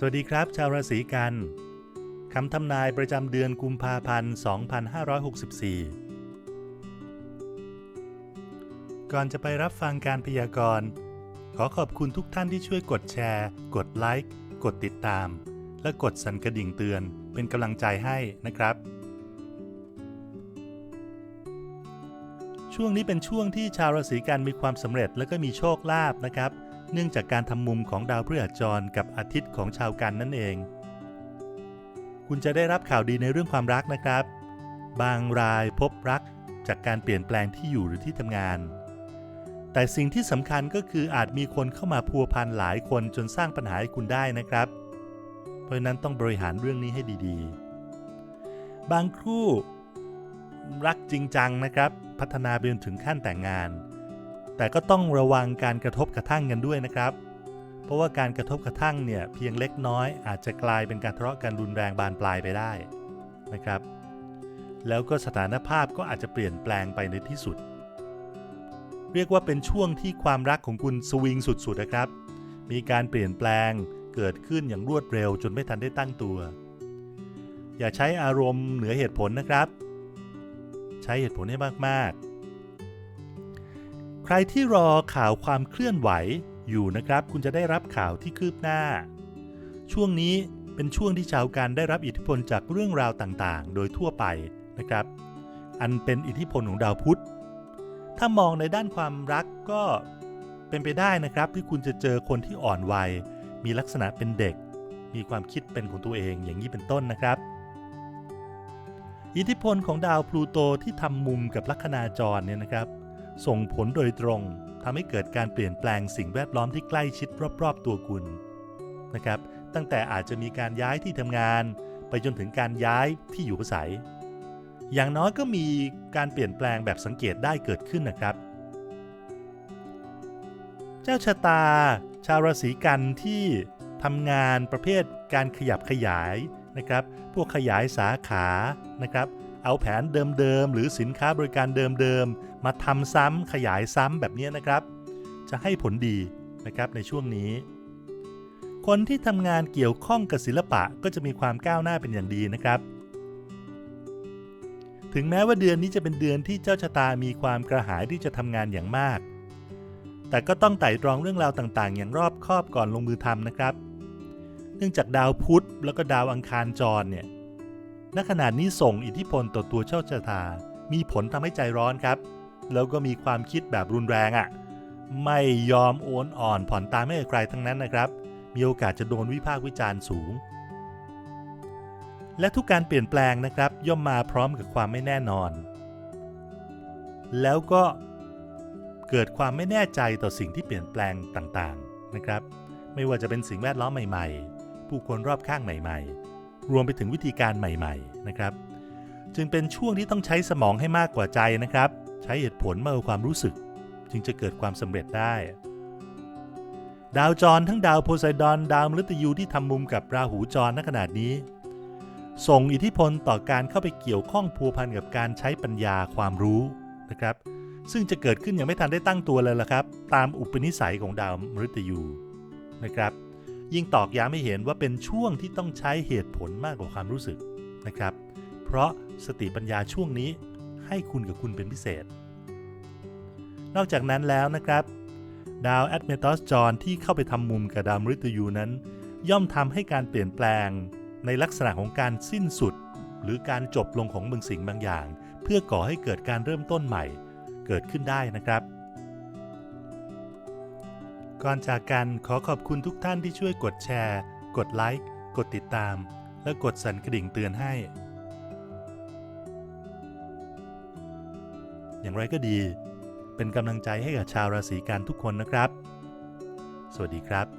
สวัสดีครับ ชาวราศีกันคำทำนายประจำเดือนกุมภาพันธ์ 2564 ก่อนจะไปรับฟังการพยากรณ์ ขอขอบคุณทุกท่านที่ช่วยกดแชร์ กดไลค์กดติดตาม และกดสั่นกระดิ่งเตือนเป็นกำลังใจให้นะครับ ช่วงนี้เป็นช่วงที่ชาวราศีกันมีความสำเร็จและก็มีโชคลาภนะครับ เนื่องจากการทำมุมของดาวพฤหัสจรกับอาทิตย์ของชาวกันนั่นเอง คุณจะได้รับข่าวดีในเรื่องความรักนะครับ บางรายพบรักจากการเปลี่ยนแปลงที่อยู่หรือที่ทำงาน แต่สิ่งที่สำคัญก็คืออาจมีคนเข้ามาพัวพันหลายคนจนสร้างปัญหาให้คุณได้นะครับ เพราะนั้นต้องบริหารเรื่องนี้ให้ดีๆ บางคู่รักจริงจังนะครับ พัฒนาไปจนถึงขั้นแต่งงาน แต่ก็ต้องระวังการกระทบกระทั่งกันด้วยนะครับ เพราะว่าการกระทบกระทั่งเนี่ยเพียงเล็กน้อยอาจจะกลายเป็นการทะเลาะกันรุนแรงบานปลายไปได้นะครับ แล้วก็สถานภาพก็อาจจะเปลี่ยนแปลงไปในที่สุด เรียกว่าเป็นช่วงที่ความรักของคุณสวิงสุดๆนะครับ มีการเปลี่ยนแปลงเกิดขึ้นอย่างรวดเร็วจนไม่ทันได้ตั้งตัว อย่าใช้อารมณ์เหนือเหตุผลนะครับ ใช้เหตุผลให้มากๆ ใครที่รอข่าวความเคลื่อนไหวอยู่นะครับ คุณจะได้รับข่าวที่คืบหน้า ช่วงนี้เป็นช่วงที่ชาวการได้รับอิทธิพลจากเรื่องราวต่างๆ โดยทั่วไปนะครับ อันเป็นอิทธิพลของดาวพุธ ถ้ามองในด้านความรักก็เป็นไปได้นะครับ ที่คุณจะเจอคนที่อ่อนวัย มีลักษณะเป็นเด็ก มีความคิดเป็นของตัวเองอย่างนี้เป็นต้นนะครับ อิทธิพลของดาวพลูโตที่ทำมุมกับลัคนาจรเนี่ยนะครับ ส่งผลโดยตรงทำให้เกิดการเปลี่ยนแปลงสิ่งแวดล้อมที่ใกล้ชิดรอบๆตัวคุณนะครับ ตั้งแต่อาจจะมีการย้ายที่ทำงาน ไปจนถึงการย้ายที่อยู่อาศัย อย่างน้อยก็มีการเปลี่ยนแปลงแบบสังเกตได้เกิดขึ้นนะครับ เจ้าชะตา ชาวราศีกันที่ทำงานประเภทการขยับขยายนะครับ พวกขยายสาขานะครับ เอาแผนเดิมๆ หรือสินค้าบริการเดิมๆ มาทำซ้ำขยายซ้ำแบบนี้นะครับ จะให้ผลดีนะครับในช่วงนี้ คนที่ทำงานเกี่ยวข้องกับศิลปะก็จะมีความก้าวหน้าเป็นอย่างดีนะครับ ถึงแม้ว่าเดือนนี้จะเป็นเดือนที่เจ้าชะตามีความกระหายที่จะทำงานอย่างมาก แต่ก็ต้องไต่ตรองเรื่องราวต่างๆ อย่างรอบคอบก่อนลงมือทำนะครับ เนื่องจากดาวพุธแล้วก็ดาวอังคารจรเนี่ย ณขณะนี้ส่งอิทธิพลต่อตัวเจ้าชะตา มีผลทำให้ใจร้อนครับ แล้วก็มีความคิดแบบรุนแรงอะ่ะ ไม่ยอมโอนอ่อนผ่อนตามให้ใครทั้งนั้นนะครับ มีโอกาสจะโดนวิพากษ์วิจารณ์สูง และทุกการเปลี่ยนแปลงนะครับ ย่อมมาพร้อมกับความไม่แน่นอน แล้วก็เกิดความไม่แน่ใจต่อสิ่งที่เปลี่ยนแปลงต่างๆนะครับ ไม่ว่าจะเป็นสิ่งแวดล้อมใหม่ ๆ ผู้คนรอบข้างใหม่ ๆ รวมไปถึงวิธีการใหม่ๆนะครับ จึงเป็นช่วงที่ต้องใช้สมองให้มากกว่าใจนะครับ ใช้เหตุผลมากกว่าความรู้สึก จึงจะเกิดความสำเร็จได้ ดาวจรทั้งดาวโพไซดอน ดาวมฤตยูที่ทำมุมกับราหูจรณขนาดนี้ ส่งอิทธิพลต่อการเข้าไปเกี่ยวข้องพัวพันกับการใช้ปัญญาความรู้นะครับ ซึ่งจะเกิดขึ้นยังไม่ทันได้ตั้งตัวเลยล่ะครับ ตามอุปนิสัยของดาวมฤตยูนะครับ ยิ่งตอกย้ำให้เห็นว่าเป็นช่วงที่ต้องใช้เหตุผลมากกว่าความรู้สึกนะครับ เพราะสติปัญญาช่วงนี้ให้คุณกับคุณเป็นพิเศษ นอกจากนั้นแล้วนะครับ ดาวแอดเมตอสจรที่เข้าไปทำมุมกับดาวมฤตยูนั้น ย่อมทำให้การเปลี่ยนแปลง ในลักษณะของการสิ้นสุด หรือการจบลงของบางสิ่งบางอย่าง เพื่อก่อให้เกิดการเริ่มต้นใหม่ เกิดขึ้นได้นะครับ ก่อนจากกันขอขอบคุณทุกท่านที่ช่วยกดแชร์ กดไลค์ กดติดตาม และกดสั่นกระดิ่งเตือนให้ อย่างไรก็ดี เป็นกำลังใจให้กับชาวราศีกันทุกคนนะครับ สวัสดีครับ